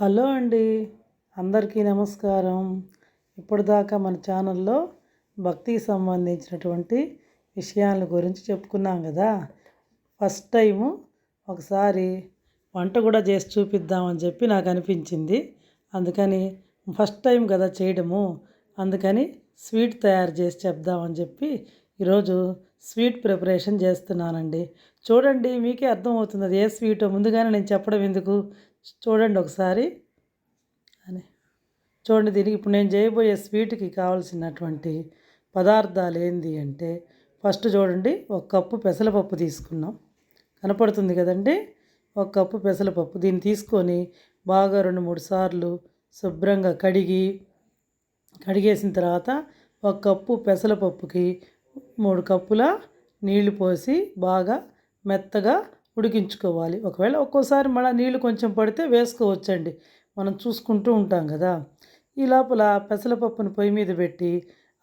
Hello అండి అందరికీ నమస్కారం. ఇప్పటిదాకా మన ఛానల్లో భక్తికి సంబంధించినటువంటి విషయాల గురించి చెప్పుకున్నాం కదా. ఫస్ట్ టైము ఒకసారి వంట కూడా చేసి చూపిద్దామని చెప్పి నాకు అనిపించింది. అందుకని ఫస్ట్ టైం కదా చేయడము అందుకని స్వీట్ తయారు చేసి చెప్దామని చెప్పి ఈరోజు స్వీట్ ప్రిపరేషన్ చేస్తున్నానండి. చూడండి మీకే అర్థమవుతుంది అది ఏ స్వీటో. ముందుగానే నేను చెప్పడం ఎందుకు? చూడండి ఒకసారి. అని. చూడండి దీనికి ఇప్పుడు నేను చేయబోయే స్వీట్కి కావాల్సినటువంటి పదార్థాలు ఏంటి అంటే ఫస్ట్ చూడండి ఒక కప్పు పెసలపప్పు తీసుకున్నాం. కనపడుతుంది కదండి? ఒక కప్పు పెసలపప్పు దీన్ని తీసుకొని బాగా రెండు మూడు సార్లు శుభ్రంగా కడిగి కడిగేసిన తర్వాత ఒక కప్పు పెసలపప్పుకి మూడు కప్పుల నీళ్ళు పోసి బాగా మెత్తగా ఉడికించుకోవాలి. ఒకవేళ ఒక్కోసారి మళ్ళీ నీళ్ళు కొంచెం పడితే వేసుకోవచ్చండి. మనం చూసుకుంటూ ఉంటాం కదా. ఈ లోపల పెసరపప్పును పొయ్యి మీద పెట్టి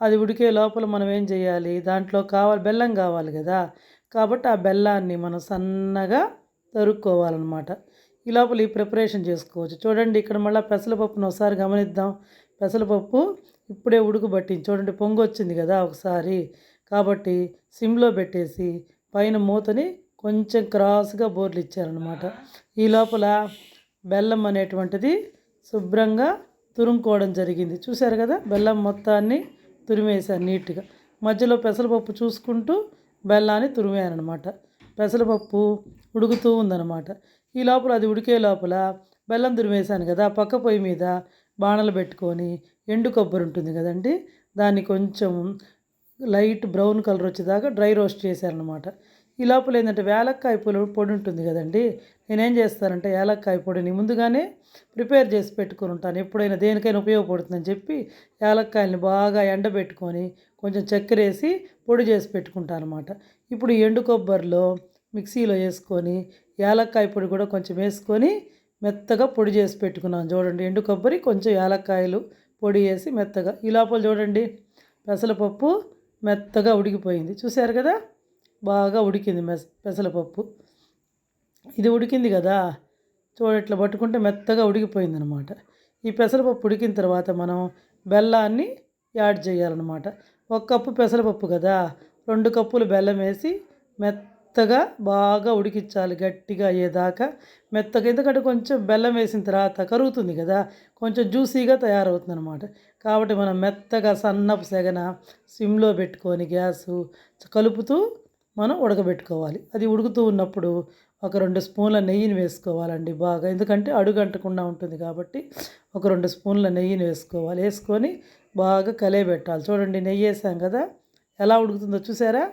అది ఉడికే లోపల మనం ఏం చేయాలి? దాంట్లో కావాలి బెల్లం కావాలి కదా. కాబట్టి ఆ బెల్లాన్ని మనం సన్నగా తరుక్కోవాలన్నమాట. ఈ లోపల ఈ ప్రిపరేషన్ చేసుకోవచ్చు. చూడండి ఇక్కడ మళ్ళీ పెసరపప్పును ఒకసారి గమనిద్దాం. పెసరపప్పు ఇప్పుడే ఉడుకుబట్టింది. చూడండి పొంగు వచ్చింది కదా ఒకసారి. కాబట్టి సిమ్లో పెట్టేసి పైన మూతని కొంచెం క్రాస్గా బోర్లు ఇచ్చారనమాట ఈ లోపల బెల్లం అనేటువంటిది శుభ్రంగా తురుముకోవడం జరిగింది. చూశారు కదా? బెల్లం మొత్తాన్ని తురిమేశాను నీట్గా. మధ్యలో పెసరపప్పు చూసుకుంటూ బెల్లాన్ని తురిమేయాలన్నమాట పెసరపప్పు ఉడుకుతూ ఉందన్నమాట. ఈ లోపల అది ఉడికే లోపల బెల్లం తురిమేశాను కదా? పక్క పొయ్యి మీద బాణలు పెట్టుకొని ఎండు కొబ్బరి ఉంటుంది కదండి? దాన్ని కొంచెం లైట్ బ్రౌన్ కలర్ వచ్చేదాకా డ్రై రోస్ట్ చేశారనమాట ఈ లోపల ఏంటంటే ఏలక్కాయ పులు పొడి ఉంటుంది కదండి. నేనేం చేస్తానంటే ఏలక్కాయ పొడిని ముందుగానే ప్రిపేర్ చేసి పెట్టుకుని ఉంటాను. ఎప్పుడైనా దేనికైనా ఉపయోగపడుతుందని చెప్పి ఏలక్కాయల్ని బాగా ఎండబెట్టుకొని కొంచెం చక్కెర వేసి పొడి చేసి పెట్టుకుంటాను అనమాట ఇప్పుడు ఎండు కొబ్బరిలో మిక్సీలో వేసుకొని ఏలక్కాయ పొడి కూడా కొంచెం వేసుకొని మెత్తగా పొడి చేసి పెట్టుకున్నాను. చూడండి ఎండు కొబ్బరి కొంచెం ఏలక్కాయలు పొడి వేసి మెత్తగా. ఈ లోపల చూడండి పెసలపప్పు మెత్తగా ఉడికిపోయింది. చూశారు కదా? బాగా ఉడికింది మెస్ పెసరపప్పు ఇది ఉడికింది కదా చూడ ఇట్లా పట్టుకుంటే మెత్తగా ఉడికిపోయింది అనమాట ఈ పెసరపప్పు ఉడికిన తర్వాత మనం బెల్లాన్ని యాడ్ చేయాలన్నమాట ఒక కప్పు పెసరపప్పు కదా రెండు కప్పులు బెల్లం వేసి మెత్తగా బాగా ఉడికించాలి గట్టిగా అయ్యేదాకా. మెత్తగా ఎందుకంటే కొంచెం బెల్లం వేసిన తర్వాత కరుగుతుంది కదా కొంచెం జ్యూసీగా తయారవుతుంది అనమాట కాబట్టి మనం మెత్తగా సన్నపు సెగన సిమ్లో పెట్టుకొని గ్యాసు కలుపుతూ మనం ఉడకబెట్టుకోవాలి. అది ఉడుకుతూ ఉన్నప్పుడు ఒక రెండు స్పూన్ల నెయ్యిని వేసుకోవాలండి బాగా. ఎందుకంటే అడుగంటకుండా ఉంటుంది కాబట్టి ఒక రెండు స్పూన్ల నెయ్యిని వేసుకోవాలి. వేసుకొని బాగా కలయబెట్టాలి. చూడండి నెయ్యి వేసాం కదా ఎలా ఉడుకుతుందో చూసారా?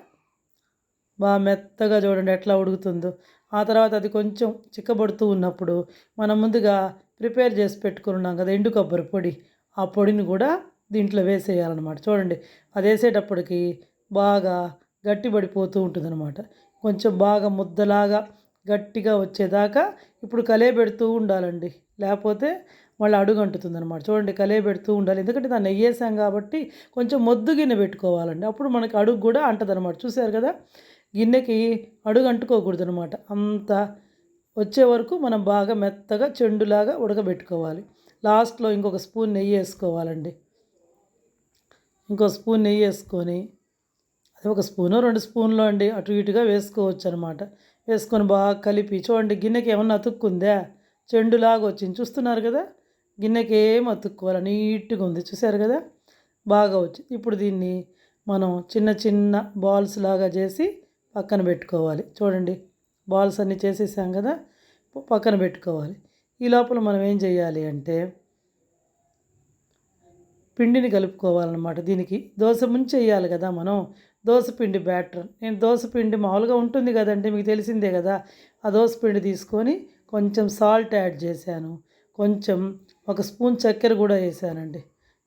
బాగా మెత్తగా చూడండి ఎట్లా ఉడుకుతుందో. ఆ తర్వాత అది కొంచెం చిక్కబడుతూ ఉన్నప్పుడు మనం ముందుగా ప్రిపేర్ చేసి పెట్టుకున్నాం కదా ఎండు కొబ్బరి పొడి. ఆ పొడిని కూడా దీంట్లో వేసేయాలన్నమాట. చూడండి అది వేసేటప్పటికి బాగా గట్టిపడిపోతూ ఉంటుందన్నమాట. కొంచెం బాగా ముద్దలాగా గట్టిగా వచ్చేదాకా ఇప్పుడు కలయబెడుతూ ఉండాలండి. లేకపోతే మళ్ళీ అడుగు అంటుతుంది అనమాట చూడండి కలయబెడుతూ ఉండాలి. ఎందుకంటే దాన్ని నెయ్యేసాం కాబట్టి కొంచెం మొద్దు గిన్నె పెట్టుకోవాలండి. అప్పుడు మనకి అడుగు కూడా అంటది అనమాట చూసారు కదా? గిన్నెకి అడుగు అంటుకోకూడదు అనమాట అంత వచ్చే వరకు మనం బాగా మెత్తగా చెండులాగా ఉడకబెట్టుకోవాలి. లాస్ట్లో ఇంకొక స్పూన్ నెయ్యి వేసుకోవాలండి. ఇంకో స్పూన్ నెయ్యి వేసుకొని అది ఒక స్పూను రెండు స్పూన్లు అండి. అటు ఇటుగా వేసుకోవచ్చు అనమాట వేసుకొని బాగా కలిపి చూడండి గిన్నెకి ఏమన్నా అతుక్కుందా? చెండులాగా వచ్చింది. చూస్తున్నారు కదా? గిన్నెకి ఏం అతుక్కోవాలి? నీట్గా ఉంది. చూసారు కదా? బాగా వచ్చింది. ఇప్పుడు దీన్ని మనం చిన్న చిన్న బాల్స్ లాగా చేసి పక్కన పెట్టుకోవాలి. చూడండి బాల్స్ అన్నీ చేసేసాం కదా? పక్కన పెట్టుకోవాలి. ఈ లోపల మనం ఏం చేయాలి అంటే పిండిని కలుపుకోవాలన్నమాట దీనికి. దోశ ముంచి వేయాలి కదా మనం. దోసపిండి బ్యాటర్. నేను దోసపిండి మామూలుగా ఉంటుంది కదండి మీకు తెలిసిందే కదా. ఆ దోసపిండి తీసుకొని కొంచెం సాల్ట్ యాడ్ చేశాను. కొంచెం ఒక స్పూన్ చక్కెర కూడా వేసానండి.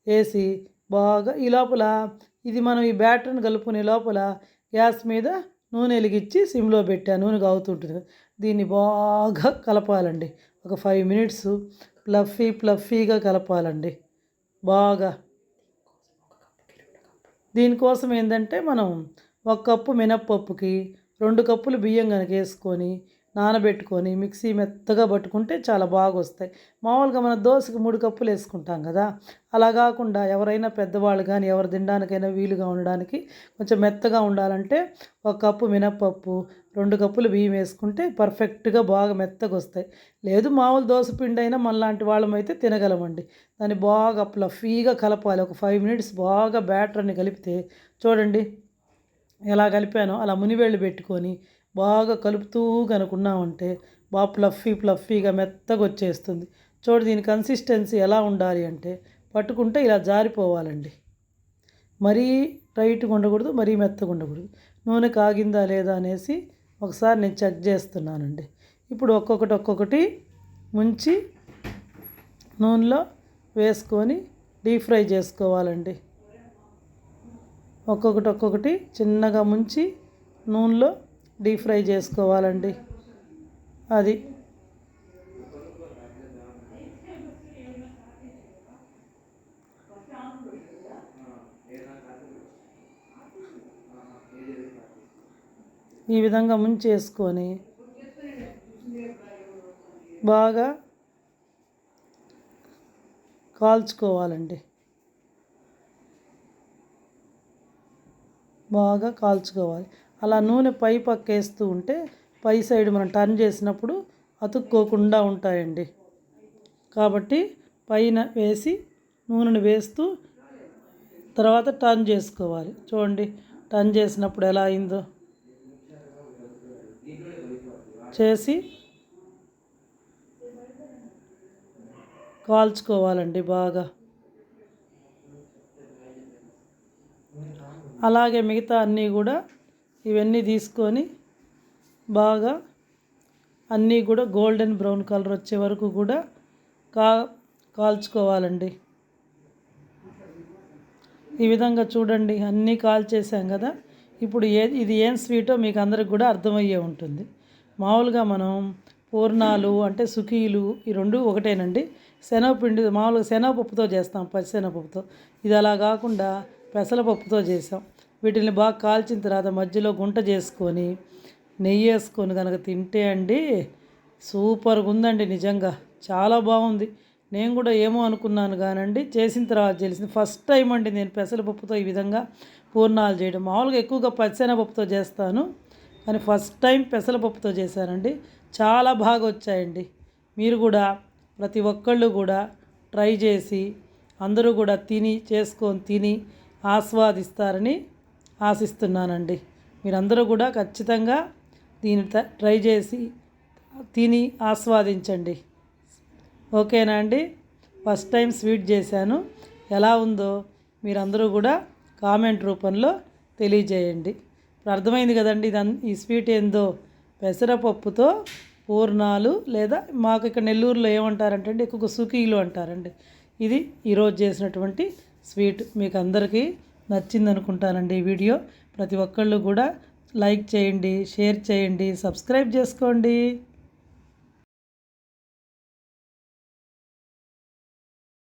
వేసి బాగా ఈ లోపల ఇది మనం ఈ బ్యాటర్ని కలుపుకునే లోపల గ్యాస్ మీద నూనె వెలిగించి సిమ్లో పెట్టాను నూనె కాగుతుంటుంది. దీన్ని బాగా కలపాలండి. ఒక ఫైవ్ మినిట్స్ ప్లఫీ ప్లఫీగా కలపాలండి. బాగా. దీనికోసం ఏంటంటే మనం ఒక కప్పు మినప్పప్పుకి రెండు కప్పులు బియ్యం కనుక వేసుకొని నానబెట్టుకొని మిక్సీ మెత్తగా పట్టుకుంటే చాలా బాగా వస్తాయి మామూలుగా మన దోశకు మూడు కప్పులు వేసుకుంటాం కదా అలా కాకుండా ఎవరైనా పెద్దవాళ్ళు కానీ ఎవరు తినడానికైనా వీలుగా ఉండడానికి కొంచెం మెత్తగా ఉండాలంటే ఒక కప్పు మినప్పప్పు రెండు కప్పులు బియ్యం వేసుకుంటే పర్ఫెక్ట్గా బాగా మెత్తగా వస్తాయి లేదు మామూలు దోశ పిండి అయినా మనలాంటి వాళ్ళమైతే తినగలమండి. దాన్ని బాగా ఫ్లఫీగా కలపాలి. ఒక ఫైవ్ మినిట్స్ బాగా బ్యాటర్ని కలిపితే చూడండి ఎలా కలిపానో అలా మునివేళ్ళు పెట్టుకొని బాగా కలుపుతూ కనుకున్నామంటే బాగా ప్లఫీ ఫ్లఫీగా మెత్తగా వచ్చేస్తుంది చూడు దీని కన్సిస్టెన్సీ ఎలా ఉండాలి అంటే పట్టుకుంటే ఇలా జారిపోవాలండి. మరీ టైట్గా ఉండకూడదు మరీ మెత్తగా ఉండకూడదు. నూనె కాగిందా లేదా అనేసి ఒకసారి నేను చెక్ చేస్తున్నానండి. ఇప్పుడు ఒక్కొక్కటి ఒక్కొక్కటి ముంచి నూనెలో వేసుకొని డీప్ ఫ్రై చేసుకోవాలండి. ఒక్కొక్కటి ఒక్కొక్కటి చిన్నగా ముంచి నూనెలో డీప్ ఫ్రై చేసుకోవాలండి. అది. ఈ విధంగా ముంచేసుకొని బాగా కాల్చుకోవాలండి. బాగా కాల్చుకోవాలి. అలా నూనె పై పక్క వేస్తూ ఉంటే పై సైడ్ మనం టర్న్ చేసినప్పుడు అతుక్కోకుండా ఉంటాయండి. కాబట్టి పైన వేసి నూనెను వేస్తూ తర్వాత టర్న్ చేసుకోవాలి. చూడండి టర్న్ చేసినప్పుడు ఎలా అయిందో. చేసి కాల్చుకోవాలండి బాగా. అలాగే మిగతా అన్నీ కూడా ఇవన్నీ తీసుకొని బాగా అన్నీ కూడా గోల్డెన్ బ్రౌన్ కలర్ వచ్చే వరకు కూడా కా కాల్చుకోవాలండి. ఈ విధంగా చూడండి అన్నీ కాల్చేసాం కదా. ఇప్పుడు ఏ ఇది ఏం స్వీటో మీకు అందరికి కూడా అర్థమయ్యే ఉంటుంది. మామూలుగా మనం పూర్ణాలు అంటే సుఖీలు ఈ రెండు ఒకటేనండి. శనగపిండి మామూలుగా శనగపప్పుతో చేస్తాం పచ్చిశనగపప్పుతో ఇది అలా కాకుండా పెసలపప్పుతో చేసాం. వీటిని బాగా కాల్చిన తర్వాత మధ్యలో గుంట చేసుకొని నెయ్యి వేసుకొని కనుక తింటే అండి సూపర్గా ఉందండి నిజంగా. చాలా బాగుంది. నేను కూడా ఏమో అనుకున్నాను కానండి చేసిన తర్వాత తెలిసింది ఫస్ట్ టైం అండి నేను పెసరపప్పుతో ఈ విధంగా పూర్ణాలు చేయడం. మామూలుగా ఎక్కువగా పచ్చెనపప్పుతో చేస్తాను కానీ ఫస్ట్ టైం పెసరపప్పుతో చేశానండి. చాలా బాగా వచ్చాయండి. మీరు కూడా ప్రతి ఒక్కళ్ళు కూడా ట్రై చేసి అందరూ కూడా తిని చేసుకొని తిని ఆస్వాదిస్తారని ఆశిస్తున్నానండి. మీరందరూ కూడా ఖచ్చితంగా దీన్ని ట్రై చేసి తిని ఆస్వాదించండి. ఓకేనా అండి? ఫస్ట్ టైం స్వీట్ చేశాను. ఎలా ఉందో మీరందరూ కూడా కామెంట్ రూపంలో తెలియజేయండి. ఇప్పుడు అర్థమైంది కదండి ఇది ఈ స్వీట్ ఏందో? పెసరపప్పుతో పూర్ణాలు లేదా మాకు ఇక్కడ నెల్లూరులో ఏమంటారంటే అండి ఎక్కువ సుకీలు అంటారండి. ఇది ఈరోజు చేసినటువంటి స్వీట్. మీకు అందరికీ నచ్చింది అనుకుంటానండి ఈ వీడియో. ప్రతి ఒక్కళ్ళు కూడా లైక్ చేయండి షేర్ చేయండి సబ్స్క్రైబ్ చేసుకోండి.